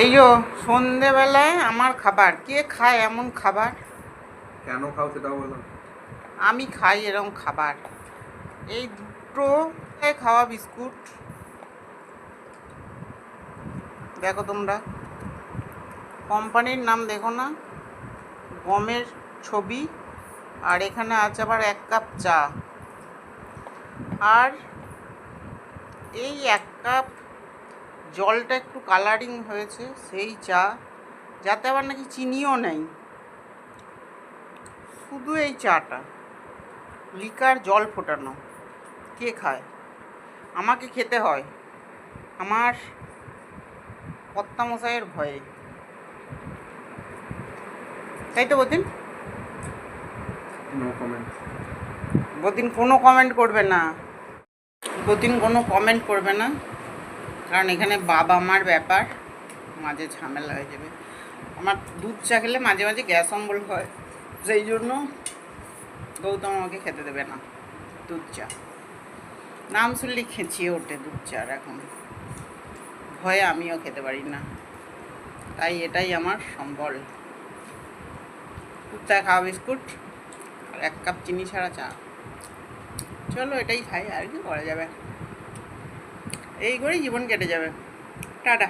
এই যো সন্ধেবেলায় আমার খাবার। কে খায় এমন খাবার? কেন খাও সেটাও বলো। আমি খাই এরকম খাবার। এই দুটো খাওয়া বিস্কুট। দেখো তোমরা। কোম্পানির নাম দেখো না? গমের ছবি। আর এখানে আছে আবার এক কাপ চা। আর এই এক কাপ জলটা একটু কালারিং হয়েছে সেই চা যাতে আবার নাকি চিনিও নেই। শুধু এই চাটা। লিকার জল ফোটানো। কে খায়? আমাকে খেতে হয়। আমার কর্তামশাইয়ের ভয়ে। তাই তো বদিন? বদিন কোনো কমেন্ট করবে না। বদিন কোনো কমেন্ট করবে না। কারণ এখানে বাবা মার ব্যাপার, মাঝে ঝামেলা হয়ে যাবে। আমার দুধ চা খেলে মাঝে মাঝে গ্যাস অম্বল হয়, সেই জন্য গৌতম আমাকে খেতে দেবে না, দুধ চা। নাম শুনলে খেঁচিয়ে ওঠে দুধ চার এখন। ভয়ে আমিও খেতে পারি না। তাই এটাই আমার সম্বল। দুধ চা খাওয়া বিস্কুট, আর এক কাপ চিনি ছাড়া চা। চলো এটাই খাই, আর কি করা যাবে। এই করেই জীবন কেটে যাবে। টাটা।